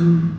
ร้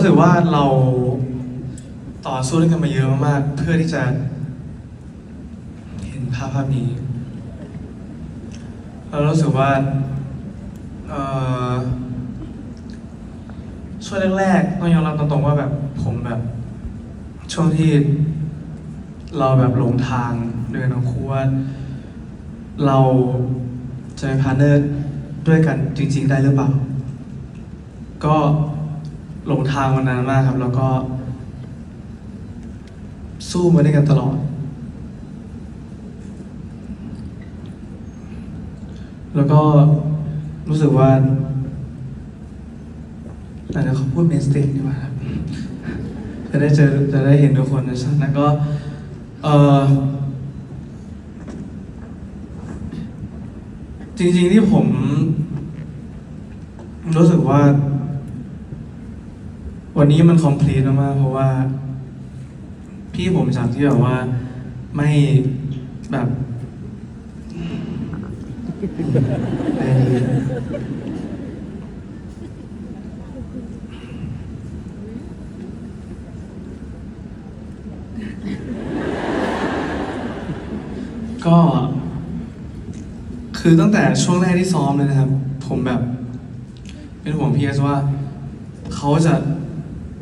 รู้สึกว่าเราต่อสู้ด้วยกันมาเยอะมากๆเพื่อที่จะเห็นภาพภาพนี้ เรารู้สึกว่าช่วงแรกๆต้องยอมรับตรงๆว่าแบบผมแบบช่วงที่เราแบบหลงทางเดินทั้งคู่ว่าเราจะเป็นพาร์ทเนอร์ด้วยกันจริง ๆ ได้หรือเปล่า ก็ หลงทางมานานมากครับ แล้วก็ สู้มาด้วยกันตลอด แล้วก็รู้สึกว่าแต่เดี๋ยวเขาพูดเมสเตจดีกว่าครับจะได้เจอจะได้เห็นทุกคนในชั้นนั้นก็เออจริงๆที่ผม รู้สึกว่า วันนี้มันคอมพลีทมากๆเพราะว่า พี่ผมจากที่แบบว่าไม่แบบก็ คือตั้งแต่ช่วงแรกที่ซ้อมเลยนะครับ ผมแบบ เป็นห่วงพีเอสว่า เขาจะ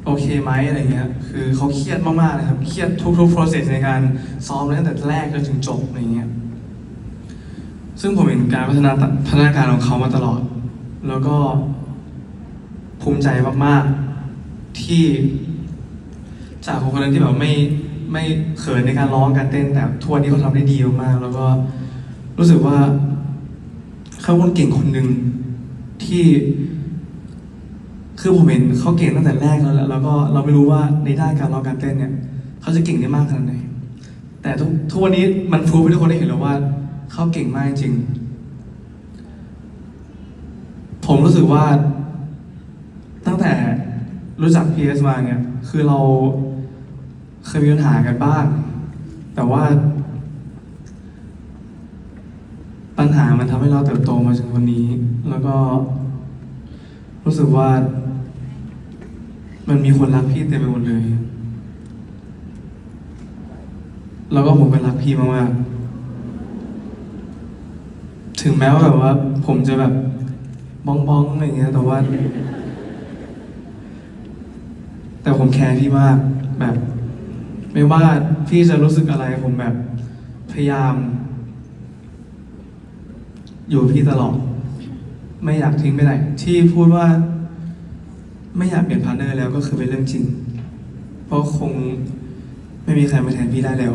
โอเคไหมอะไรเงี้ย คือเขาเครียดมากๆนะครับ เครียดทุกๆ process ในการซ้อมตั้งแต่แรกจนถึงจบอะไรเงี้ย ซึ่งผมเห็นการพัฒนาพัฒนาการของเขามาตลอด แล้วก็ภูมิใจมากๆ ที่จากคนคนนึงที่แบบไม่ไม่เขินในการร้องการเต้น แต่ทุกวันนี้เขาทำได้ดีมาก แล้วก็รู้สึกว่าเขาเป็นคนเก่งคนหนึ่งที่ คือผมเห็นเขาเก่งตั้งแต่แรกแล้วแหละแล้วก็เราไม่รู้ว่าในด้านการร้องการเต้นเนี่ยเขาจะเก่งได้มากขนาดไหน แต่ทุกทุกวันนี้มันพรูฟให้ทุกคนได้เห็นแล้วว่าเขาเก่งมากจริง ผมรู้สึกว่าตั้งแต่รู้จัก PS มาเนี่ยคือเราเคยมีปัญหากันบ้าง แต่ว่า ปัญหามันทำให้เราเติบโตมาถึงวันนี้ แล้วก็รู้สึกว่า มันมีคนรักพี่เต็มไปหมดเลย แล้วก็ผมก็รักพี่มากๆ ถึงแม้ว่าแบบว่า ผมจะแบบบ้องบ้องๆอะไรเงี้ย แต่ว่า แต่ผมแคร์พี่มาก แบบ ไม่ว่าพี่จะรู้สึกอะไร ผมแบบพยายาม อยู่พี่ตลอด ไม่อยากทิ้งไปไหน ที่พูดว่า ไม่อยากเปลี่ยนพาร์ทเนอร์แล้วก็คือเป็นเรื่องจริง เพราะคงไม่มีใครมาแทนพี่ได้แล้ว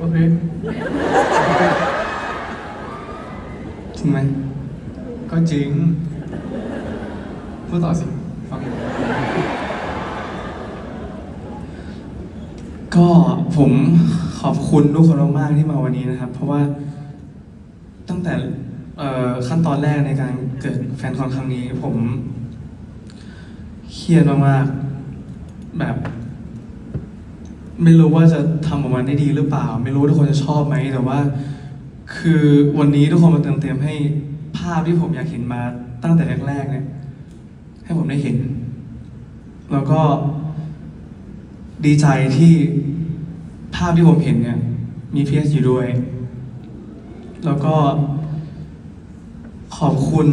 โอเคจริงไหมก็จริง พูดต่อสิ ฟังอยู่ก็ผม อบคุณทุกคนมากๆที่มาวันนี้นะครับ เพราะว่าตั้งแต่ขั้นตอนแรกในการเกิดแฟนคอนครั้งนี้ผมเครียดมากๆแบบ ไม่รู้ว่าจะทำออกมาได้ดีหรือเปล่า ไม่รู้ทุกคนจะชอบไหมแต่ว่า คือวันนี้ทุกคนมาเติมเต็มให้ภาพที่ผมอยากเห็นมาตั้งแต่แรกๆเนี่ย ให้ผมได้เห็น แล้วก็ดีใจที่ ภาพที่ผมเห็นเนี่ย มีพีเอสอยู่ด้วย แล้วก็ขอบคุณ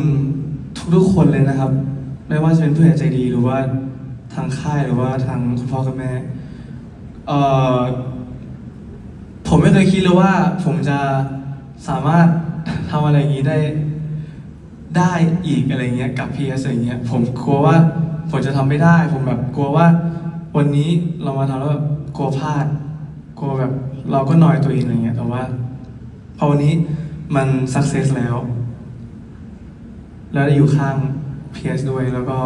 ทุกๆคนเลยนะครับ ไม่ว่าจะเป็นผู้ใหญ่ใจดีหรือว่าทางค่ายหรือว่าทางคุณพ่อกับแม่เอ่อผมไม่เคยคิดเลยว่า ผมจะสามารถทำอะไรอย่างนี้ได้ได้อีกอะไรเงี้ยกับ PS อะไรเงี้ย ผมกลัวว่าผมจะทำไม่ได้ ผมแบบกลัวว่า วันนี้เรามาทำแล้วแบบกลัวพลาด ลัวแบบเราก็นอยตัวเองอะไรเงี้ย แต่ว่าพอวันนี้มันสักเซสแล้ว แล้วได้อยู่ข้าง PS ด้วยแล้วก็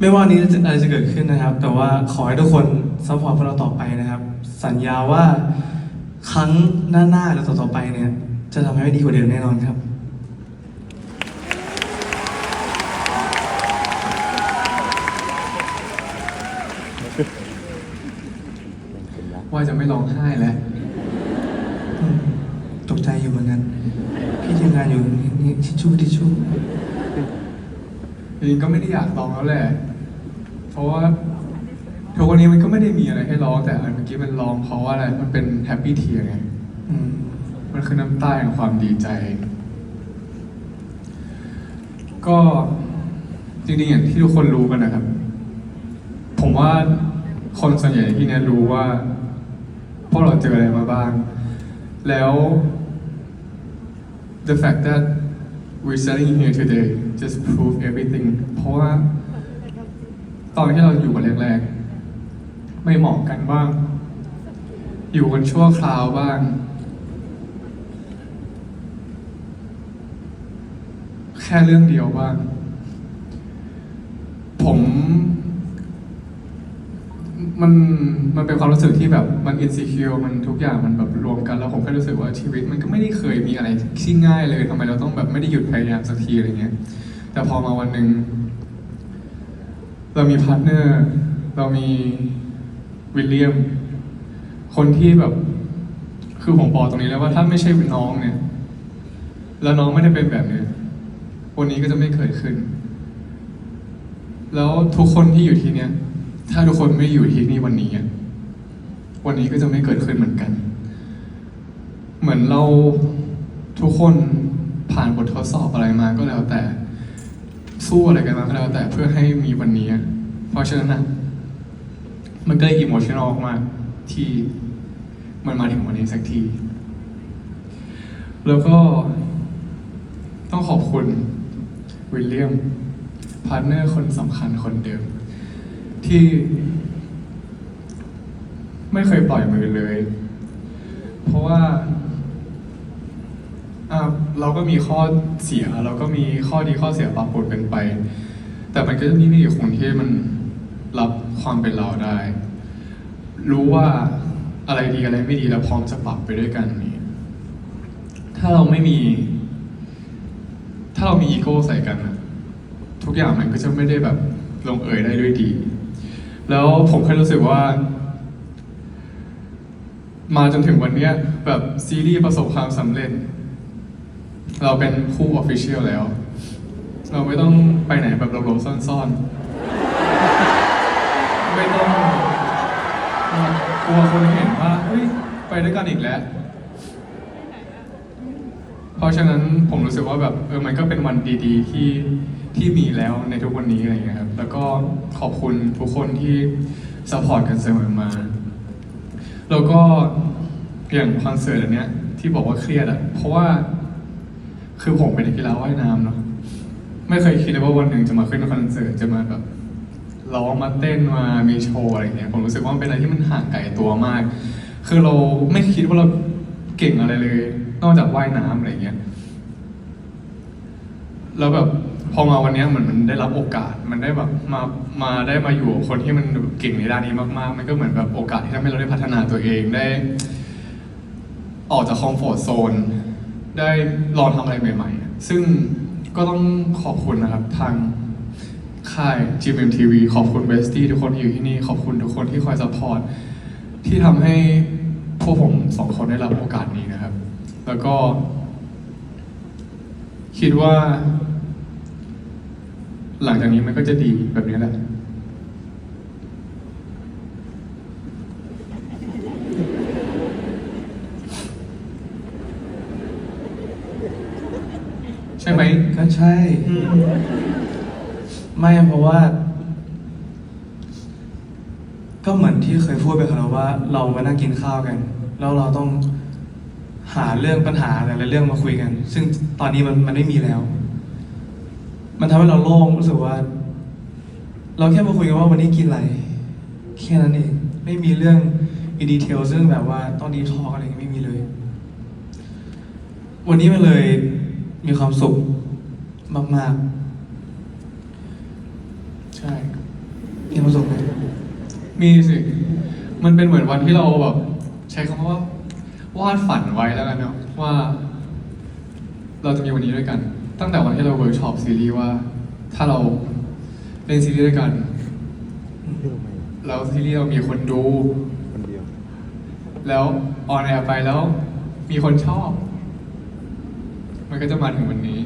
ไม่ว่านี้จะอะไรจะเกิดขึ้นนะครับ แต่ว่าขอให้ทุกคนซัพพอร์ตพวกเราต่อไปนะครับ สัญญาว่าครั้งหน้าๆหรือต่อๆไปเนี่ย จะทำให้ดีกว่าเดิมแน่นอนครับ ว่าจะไม่ร้องไห้แล้วอืมตกใจอยู่เหมือนกัน พี่ทีมงานอยู่นี่นี่ทิชชู่ทิชชู่จริงๆก็ไม่ได้อยากร้องแล้วแหละ เพราะว่าทุกวันนี้มันก็ไม่ได้มีอะไรให้ร้องแต่อันเมื่อกี้มันร้องเพราะว่าอะไร มันเป็นแฮปปี้เทียไง อืมมันคือน้ำตาแห่งความดีใจ ก็จริงๆอย่างที่ทุกคนรู้กันนะครับ ผมว่าคนส่วนใหญ่ที่เนี้ยรู้ว่า พวกเราเจออะไรมาบ้าง แล้ว the fact that we're sitting here today just prove everything เพราะว่า ตอนที่เราอยู่กันแรกๆ ไม่เหมาะกันบ้าง อยู่กันชั่วคราวบ้าง แค่เรื่องเดียวบ้าง ผม มันมันเป็นความรู้สึกที่แบบมัน insecure มันทุกอย่างมันแบบรวมกันแล้วผมแค่รู้สึกว่าชีวิตมันก็ไม่ได้เคยมีอะไรที่ง่ายเลยทำไมเราต้องแบบไม่ได้หยุดพยายามสักทีอะไรเงี้ย แต่พอมาวันหนึ่งเรามีพาร์ทเนอร์เรามีวิลเลียม คนที่แบบ คือผมบอกตรงนี้แล้วว่าถ้าไม่ใช่น้องเนี่ย แล้วน้องไม่ได้เป็นแบบเนี้ยวันนี้ก็จะไม่เกิดขึ้น แล้วทุกคนที่อยู่ที่เนี้ย ถ้าทุกคนไม่อยู่ที่นี่วันนี้วันนี้ก็จะไม่เกิดขึ้นเหมือนกัน เหมือนเราทุกคนผ่านบททดสอบอะไรมาก็แล้วแต่ สู้อะไรกันมาก็แล้วแต่เพื่อให้มีวันนี้ เพราะฉะนั้นนะมันก็เลยอิโมชันอลมากที่มันมาถึงวันนี้สักที แล้วก็ต้องขอบคุณวิลเลียมพาร์ทเนอร์คนสำคัญคนเดิม ที่ไม่เคยปล่อยมือเลย เพราะว่าเราก็มีข้อเสียเราก็มีข้อดีข้อเสียปรับปนกันไป แต่มันก็จะมีนี่คนที่มันรับความเป็นเราได้ รู้ว่าอะไรดีอะไรไม่ดีแล้วพร้อมจะปรับไปด้วยกันนี่ถ้าเราไม่มี ถ้าเรามีอีโก้ใส่กันทุกอย่างมันก็จะไม่ได้แบบลงเอยได้ด้วยดี แล้วผมแค่รู้สึกว่า มาจนถึงวันนี้แบบซีรีส์ประสบความสำเร็จ เราเป็นคู่ออฟฟิเชียลแล้ว เราไม่ต้องไปไหนแบบหลบๆซ่อนๆ ไม่ต้องกลัวคนเห็นว่าเฮ้ยไปด้วยกันอีกแล้ว เพราะฉะนั้นผมรู้สึกว่าแบบเออมันก็เป็นวันดี ๆ ที่ ที่มีแล้วในทุกวันนี้อะไรอย่างเงี้ยครับ แล้วก็ขอบคุณทุกคนที่สปอร์ตกันเสมอมา แล้วก็อย่างคอนเสิร์ตอันเนี้ย ที่บอกว่าเครียดอะเพราะว่า คือผมเป็นนักกีฬาว่ายน้ำเนาะไม่เคยคิดเลยว่าวันหนึ่งจะมาขึ้นคอนเสิร์ตจะมาแบบร้องมาเต้นมามีโชว์อะไรอย่างเงี้ยผมรู้สึกว่ามันเป็นอะไรที่มันห่างไกลตัวมาก คือเราไม่คิดว่าเราเก่งอะไรเลย นอกจากว่ายน้ำอะไรอย่างเงี้ยแล้วแบบ พอมาวันนี้เหมือนมันได้รับโอกาสมันได้แบบมามาได้มาอยู่กับคนที่มันเก่งในด้านนี้มากๆ มันก็เหมือนแบบโอกาสที่ทำให้เราได้พัฒนาตัวเองได้ ออกจากคอมฟอร์ทโซนได้ลองทำอะไรใหม่ ๆ ซึ่งก็ต้องขอบคุณนะครับทางค่าย GMMTV ขอบคุณเบสตี้ทุกคนที่อยู่ที่นี่ ขอบคุณทุกคนที่คอยซัพพอร์ตที่ทำให้พวกผมสองคนได้รับโอกาสนี้นะครับ แล้วก็ คิดว่า หลังจากนี้มันก็จะดีแบบนี้แหละใช่ไหมก็ใช่ ไม่เพราะว่า ก็เหมือนที่เคยพูดไปครับว่า เรามานั่งกินข้าวกัน แล้วเราต้องหาเรื่องปัญหาแต่ละเรื่องมาคุยกัน ซึ่งตอนนี้มันมันไม่มีแล้ว มันทำให้เราโล่งรู้สึกว่า เราแค่มาคุยกันว่าวันนี้กินอะไร แค่นั้นเองไม่มีเรื่องอินดีเทลซึ่งแบบว่าต้องดีทออะไรไม่มีเลย วันนี้มันเลยมีความสุขมาก ๆ ใช่มีความสุขไหมมีสิ มันเป็นเหมือนวันที่เราแบบใช้คำว่าวาดฝันไว้แล้วกันเนาะว่า เราจะมีวันนี้ด้วยกัน ตั้งแต่วันที่เราเวิร์กช็อปซีรีส์ว่า ถ้าเราเล่นซีรีส์ด้วยกันแล้วซีรีส์เรามีคนดู คนเดียว แล้วออนแอร์ไปแล้ว มีคนชอบ มันก็จะมาถึงวันนี้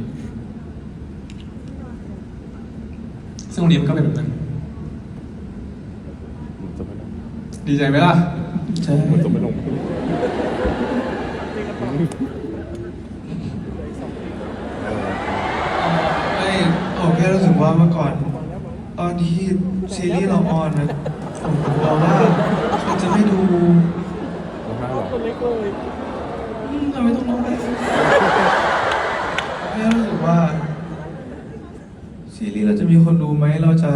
ซึ่งวันนี้มันก็เป็นแบบนั้นมันจะไม่ลงดีใจไหมล่ะ ใช่ มันจะไม่ลง ไม่ผมแค่รู้สึ กว่าเมื่อก่อน ตอนที่ซีรีส์เราออนนะผมกลัวว่าคนจะไม่ดูร้องไห้เหรออืมทำไมต้องร้องไห้แค่รู้สึกว่า ซีรีส์เราจะมีคนดูไหมเราจะ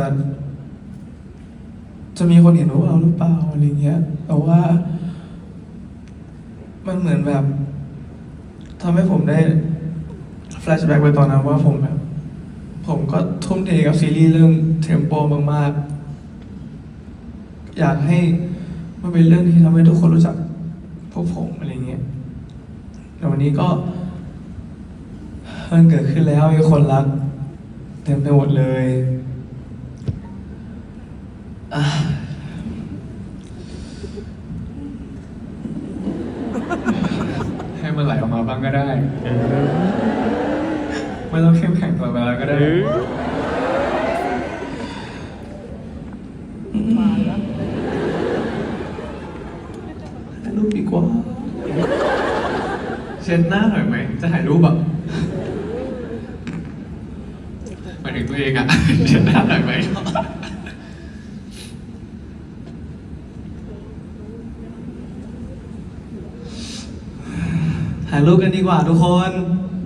จะมีคนเห็นพวกเราหรือเปล่าอะไรเงี้ยแต่ว่า มันเหมือนแบบทำให้ผมได้แฟลชแบ็กไปตอนนั้นว่าผมแบบ ผมก็ทุ่มเทกับซีรีส์เรื่องเทมโปมากๆ อยากให้มันเป็นเรื่องที่ทำให้ทุกคนรู้จักพวกผมอะไรเงี้ยแต่วันนี้ก็มันเกิดขึ้นแล้วมีคนรักเต็มไปหมดเลยอะให้มันไหลออกมาบ้างก็ได้ ไม่ต้องเข้มแข็งตลอดเวลาก็ได้ถ่ายรูปดีกว่า เช็ดหน้าหน่อยไหม จะถ่ายรูปแบบหมายถึงตัวเองอะเช็ดหน้าหน่อยไหมถ่ายรูปกันดีกว่าทุกคน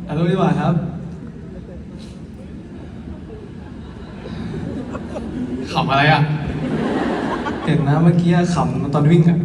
ถ่ายรูปดีกว่าครับ ขำอะไรอะเห็นนะเมื่อกี้ขำตอนวิ่งอะ